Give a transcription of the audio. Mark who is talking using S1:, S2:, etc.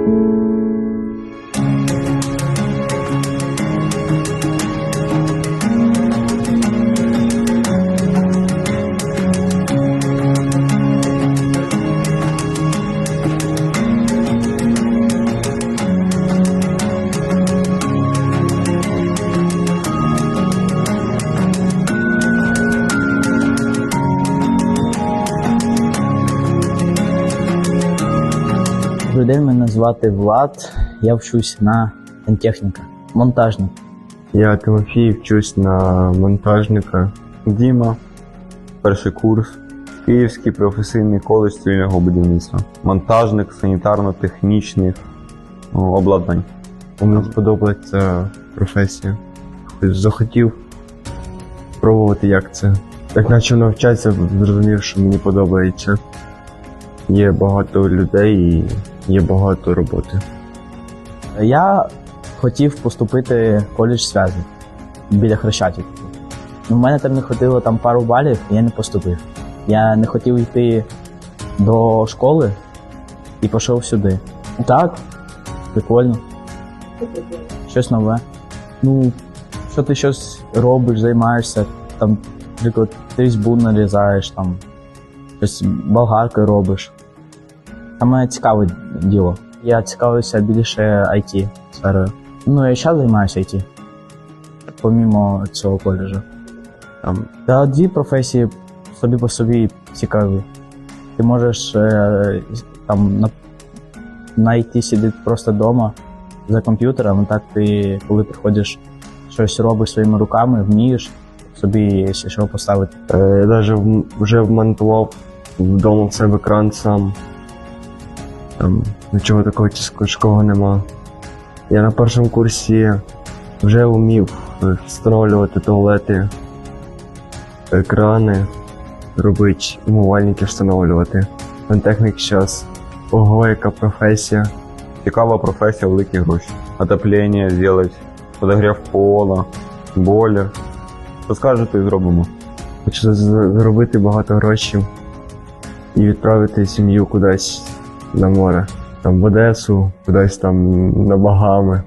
S1: Thank you. Добрий мене звати Влад. Я вчусь на сантехніка, монтажник.
S2: Я Тимофій, вчусь на монтажника. Діма, перший курс. Київський професійний коледж цивільного будівництва. Монтажник санітарно-технічних о, обладнань.
S3: Мені сподобається професія. Захотів спробувати, як це. Як почав навчатися, зрозумів, що мені подобається. Є багато людей і є багато роботи.
S1: Я хотів поступити в коледж зв'язок біля Хрещатів. У мене там не хватило там пару балів, і я не поступив. Я не хотів йти до школи і пішов сюди. Так, прикольно. Щось нове. Ну, що ти щось робиш, займаєшся, там, наприклад, ти різьбу нарізаєш, там, щось болгаркою робиш. Саме цікаве діло. Я цікавився більше IT сферою. Ну, я зараз займаюся IT, помімо цього коледжу. Там, та дві професії собі по собі цікаві. Ти можеш е, там на, на IT сидіти просто вдома за комп'ютером, так ти, коли приходиш, щось робиш своїми руками, вмієш собі що поставити.
S3: Е, Я навіть вже вмонтував вдома в себе кран сам. Там нічого такого тяжкого нема. Я на першому курсі вже вмів встановлювати туалети, екрани, робити, умивальники встановлювати. Сантехнік зараз. Ого, яка професія.
S2: Цікава професія, великі гроші. Отоплення зробити, подогрів пола, бойлер. Що скажете і зробимо.
S3: Хочу з- заробити багато грошей і відправити сім'ю кудись на море. Там в Одесу, кудись там на Багами.